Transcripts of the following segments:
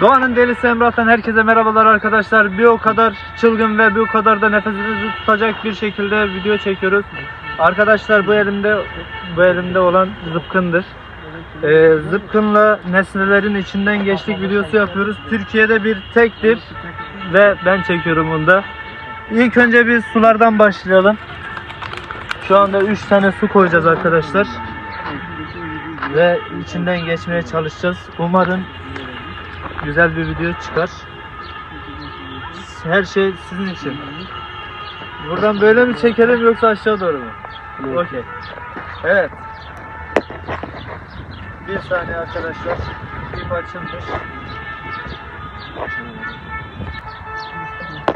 Doğanın delisi Emrah'tan herkese merhabalar arkadaşlar. Bir o kadar çılgın ve bir o kadar da nefesinizi tutacak bir şekilde video çekiyoruz. Arkadaşlar bu elimde bu elimde olan zıpkındır. Ee, zıpkınla nesnelerin içinden geçtik videosu yapıyoruz. Türkiye'de bir tektir ve ben çekiyorum bunda. İlk önce bir sulardan başlayalım. Şu anda 3 tane su koyacağız arkadaşlar. Ve içinden geçmeye çalışacağız. Umarım güzel bir video çıkar. Her şey sizin için. Buradan böyle mi çekelim yoksa aşağı doğru mu? Okey. Evet. Bir saniye arkadaşlar. İp açılmış.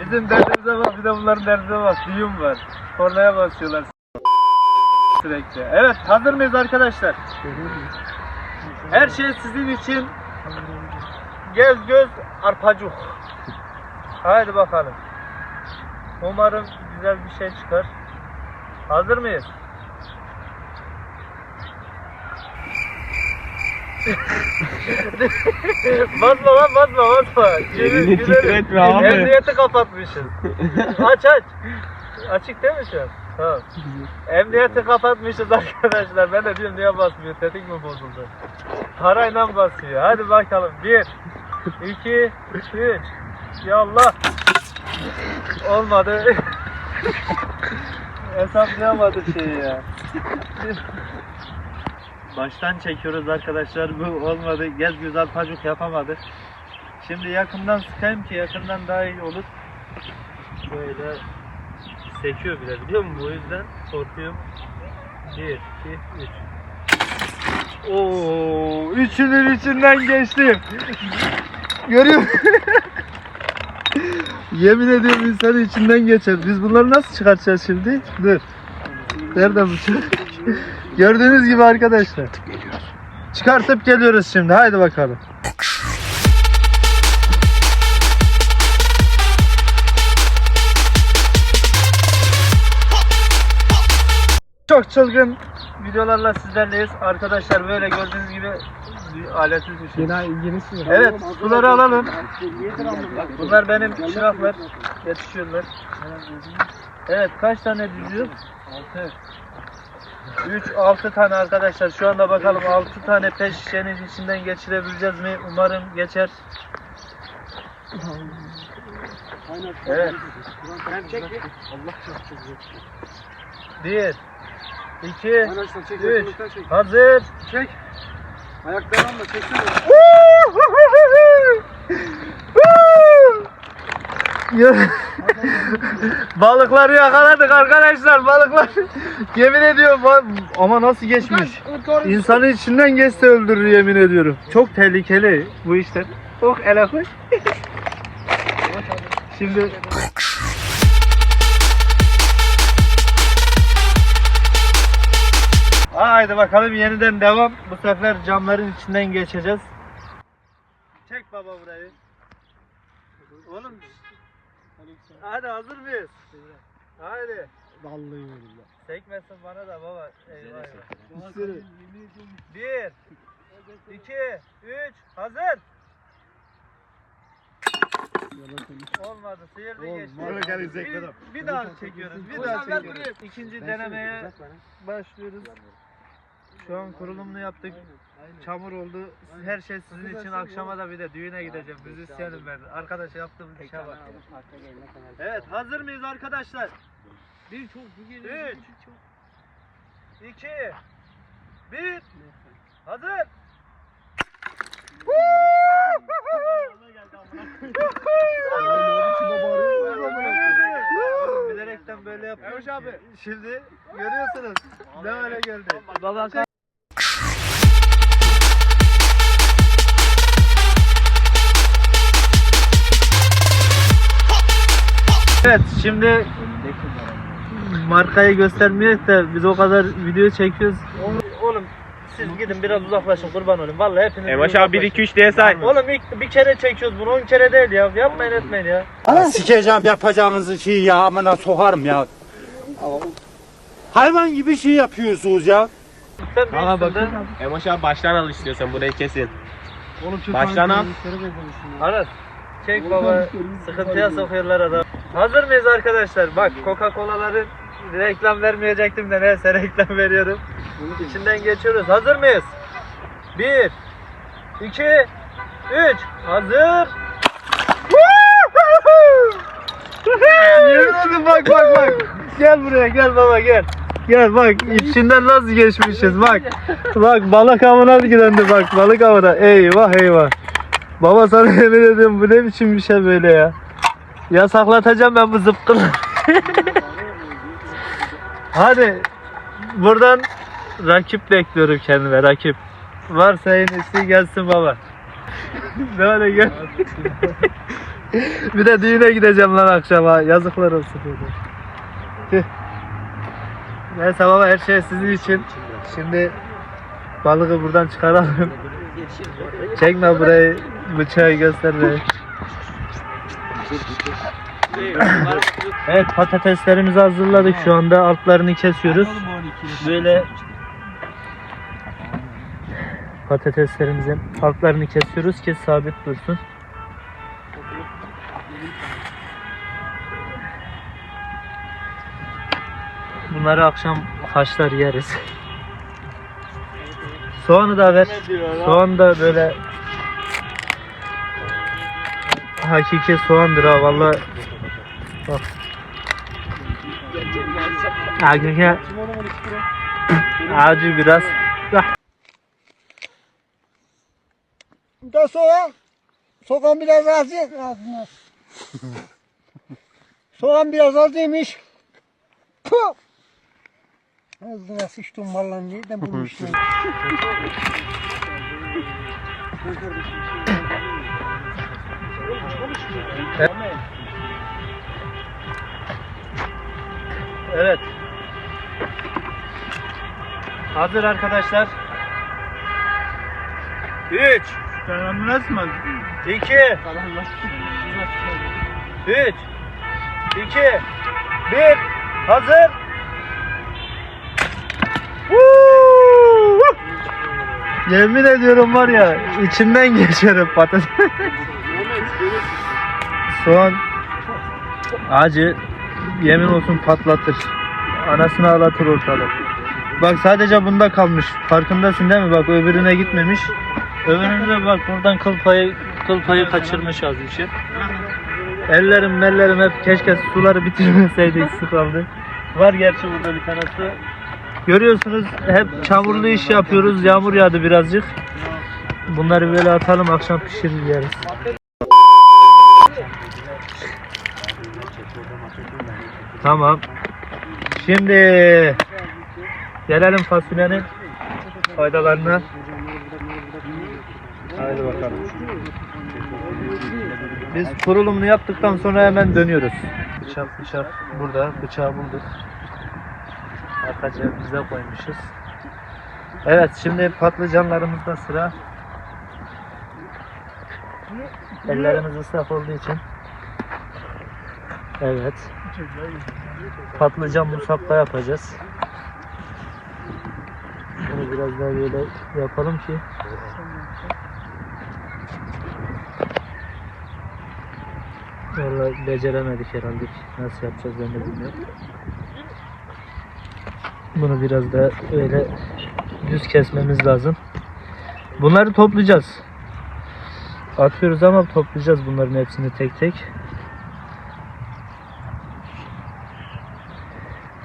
Bizim derdimize bak bir de bunların derdine bak. Düğüm var. Kornaya basıyorlar sürekli. Evet hazır mıyız arkadaşlar? Her şey sizin için Göz göz arpacuk. Haydi bakalım. Umarım güzel bir şey çıkar. Hazır mıyız? basma lan basma basma. Elini titretme abi. Emniyeti kapatmışız. aç aç. Açık değil mi şu an? Tamam. Emniyeti kapatmışız arkadaşlar. Ben de diyorum niye basmıyor? Tetik mi bozuldu? Parayla basıyor. Hadi bakalım. Bir, iki, üç. Yallah. Olmadı. Hesaplayamadı şeyi ya. Baştan çekiyoruz arkadaşlar. Bu olmadı. Gez güzel pacuk yapamadı. Şimdi yakından sıkayım ki yakından daha iyi olur. Böyle sekiyor bile biliyor musun? O yüzden korkuyorum. 1, 2, 3. Oo, üçünün içinden geçtim. Görüyor musun? Yemin ediyorum insanın içinden geçer. Biz bunları nasıl çıkartacağız şimdi? Dur. Nerede bu? Gördüğünüz gibi arkadaşlar. Çıkartıp geliyoruz şimdi. Haydi bakalım. Çok çılgın videolarla sizlerleyiz. Arkadaşlar böyle gördüğünüz gibi aletsiz bir şey. Yeni, yenisi. Evet, suları alalım. Bunlar benim çıraklar. Yetişiyorlar. Evet, kaç tane diziyor? 6. 3, 6 tane arkadaşlar. Şu anda bakalım 6 tane peş şişenin içinden geçirebileceğiz mi? Umarım geçer. Evet. Bir, iki, üç. Hazır. Çek. Ayaklarını da. Ya- Balıkları yakaladık arkadaşlar balıklar. yemin ediyorum ama nasıl geçmiş. İnsanı içinden geçse öldürür yemin ediyorum. Çok tehlikeli bu işler. Oh hoş. Şimdi Haydi bakalım yeniden devam. Bu sefer camların içinden geçeceğiz. Çek baba burayı. Oğlum Hadi hazır mıyız? Haydi. Vallahi öyle. Sekmesin bana da baba. Eyvah. Bir, iki, üç, hazır. Olmadı, sıyırdı geçti. Bir, bir daha çekiyoruz, bir daha çekiyoruz. İkinci denemeye başlıyoruz. Şu an kurulumunu yaptık. Çamur oldu. Her şey sizin için. Akşama da bir de düğüne gideceğim. Müzisyenim ben. Arkadaş yaptığım işe bak. Evet, hazır mıyız arkadaşlar? Bir çok bu geliyor, Üç. İki, bir, hazır. Bilerekten böyle yapıyorum. Şimdi görüyorsunuz ne hale geldi. Baba Evet şimdi markayı göstermeyek de biz o kadar video çekiyoruz. Oğlum siz gidin biraz uzaklaşın kurban olayım. Vallahi hepiniz Emaş abi 1 2 3 diye say. Oğlum ilk bir kere çekiyoruz bunu 10 kere değil ya. Yapmayın etmeyin ya. Sikeceğim yapacağınızı şey ya amına sokarım ya. Hayvan gibi şey yapıyorsunuz ya. Sen büyüksün de. Emaş abi baştan al istiyorsan burayı kesin. Oğlum çok Baştan al. Aras. Çek baba. Sıkıntıya sokuyorlar adam. Hazır mıyız arkadaşlar? Bak Coca-Cola'ların reklam vermeyecektim de neyse reklam veriyorum. İçinden geçiyoruz. Hazır mıyız? 1 2 3 Hazır. Ederim bak bak bak. Gel buraya gel baba gel. Gel bak içinden nasıl geçmişiz bak. Bak balık avına gidendi bak balık avına. Eyvah eyvah. Baba sana yemin ediyorum bu ne biçim bir şey böyle ya. Yasaklatacağım ben bu zıpkını. Hadi buradan rakip bekliyorum kendime rakip. Varsa en iyisi gelsin baba. Böyle gel. bir de düğüne gideceğim lan akşama. Yazıklar olsun. Neyse baba her şey sizin için. Şimdi balığı buradan çıkaralım. Çekme burayı. Bıçağı göster be. Evet patateslerimizi hazırladık şu anda altlarını kesiyoruz. Böyle patateslerimizin altlarını kesiyoruz ki sabit dursun. Bunları akşam haşlar yeriz. Soğanı da ver. Soğan da böyle hakiki soğandır ha valla. Bak. Hakiki acı biraz. Da soğan. Soğan biraz az ağzına. soğan biraz az yemiş. Puh! Ağzına sıçtım vallahi nereden bulmuşlar. Evet. Hazır arkadaşlar. 3 Nasıl 2 3 2 1 Hazır. Yemin ediyorum var ya içinden geçerim patates. Soğan acı yemin olsun patlatır. Anasını ağlatır ortalık. Bak sadece bunda kalmış. Farkındasın değil mi? Bak öbürüne gitmemiş. Öbürüne bak buradan kıl payı, kıl payı kaçırmış az bir. Ellerim mellerim hep keşke suları bitirmeseydik su kaldı. Var gerçi burada bir tanesi. Görüyorsunuz hep çamurlu iş yapıyoruz. Yağmur yağdı birazcık. Bunları böyle atalım akşam pişirir yeriz. Tamam. Şimdi gelelim fasulyenin faydalarına. Haydi bakalım. Biz kurulumunu yaptıktan sonra hemen dönüyoruz. Bıçak bıçak burada, bıçağı bulduk. Arka cebimizde koymuşuz. Evet şimdi patlıcanlarımızda sıra. Ellerimiz ıslak olduğu için. Evet. Patlıcan musakka yapacağız. Bunu biraz daha böyle yapalım ki Vallahi beceremedik herhalde. Nasıl yapacağız ben de bilmiyorum. Bunu biraz da öyle düz kesmemiz lazım. Bunları toplayacağız. Atıyoruz ama toplayacağız bunların hepsini tek tek.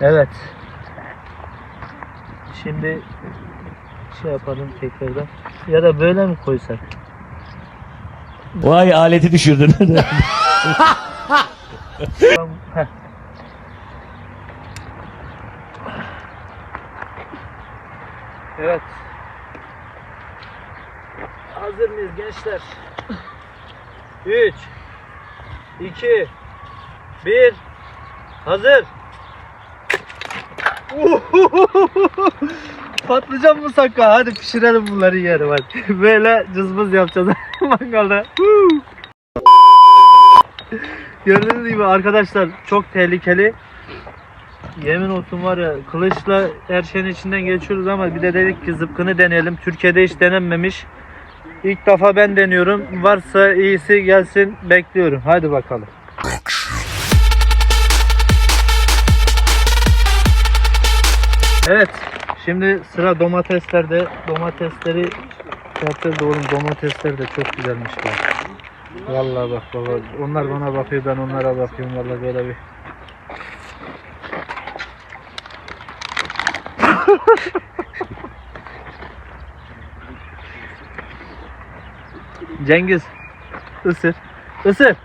Evet. Şimdi şey yapalım tekrardan. Ya da böyle mi koysak? Vay aleti düşürdün. Heh. Evet. Hazır mıyız gençler? 3 2 1 Hazır. Patlıcan musakka. Hadi pişirelim bunları yiyelim hadi. Böyle cızbız yapacağız mangalda. Gördüğünüz gibi arkadaşlar çok tehlikeli. Yemin olsun var ya kılıçla her şeyin içinden geçiyoruz ama bir de dedik ki zıpkını deneyelim. Türkiye'de hiç denenmemiş. İlk defa ben deniyorum. Varsa iyisi gelsin bekliyorum. Hadi bakalım. Evet. Şimdi sıra domateslerde. Domatesleri da oğlum domatesler de çok güzelmiş bak. Vallahi bak baba. Onlar bana bakıyor ben onlara bakıyorum. Vallahi böyle bir Cengiz ısır. Isır.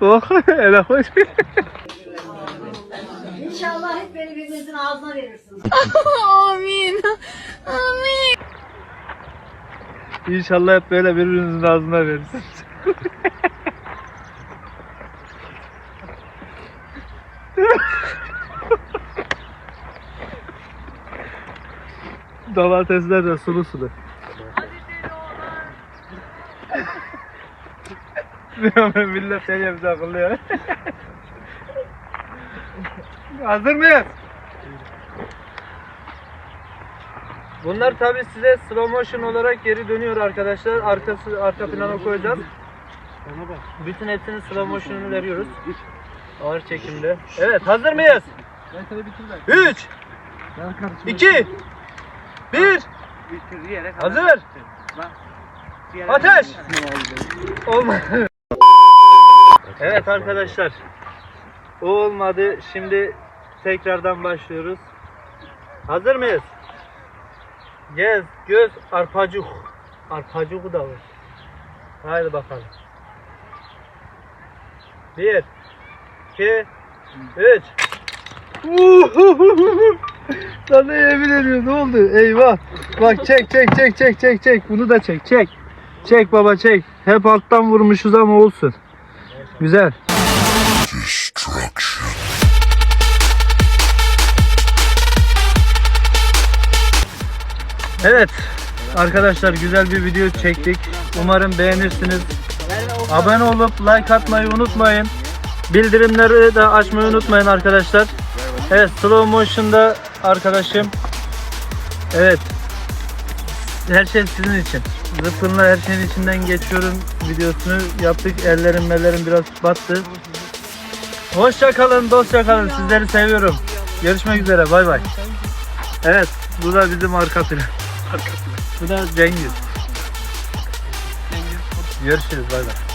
oh hele hoş. İnşallah hep beni birbirinizin ağzına verirsiniz. Amin. Amin. İnşallah hep böyle birbirinizin ağzına verirsiniz. Domatesler de sulu sulu. Ben millet seni bize akıllıyor. Hazır mıyız? Bunlar tabi size slow motion olarak geri dönüyor arkadaşlar. Arkası arka plana koyacağız. Bütün hepsinin slow motion'unu veriyoruz. Ağır çekimde. Evet hazır mıyız? 3 2 1 Hazır. Ateş. Olmadı. Evet arkadaşlar. O olmadı. Şimdi tekrardan başlıyoruz. Hazır mıyız? Gez, göz, arpacık. Arpacık da var. Haydi bakalım. Bir, iki, üç. Sana yemin ediyorum ne oldu? Eyvah. Bak çek çek çek çek çek çek. Bunu da çek çek. Çek baba çek. Hep alttan vurmuşuz ama olsun. Güzel. Evet. Arkadaşlar güzel bir video çektik. Umarım beğenirsiniz. Abone olup like atmayı unutmayın. Bildirimleri de açmayı unutmayın arkadaşlar. Evet slow motion'da arkadaşım. Evet. Her şey sizin için. Zıpkınla her şeyin içinden geçiyorum videosunu yaptık. Ellerim ellerim biraz battı. Hoşça kalın, dostça kalın. Sizleri seviyorum. Görüşmek üzere. Bay bay. Evet, bu da bizim arka plan. Bu da Cengiz. Görüşürüz. Bay bay.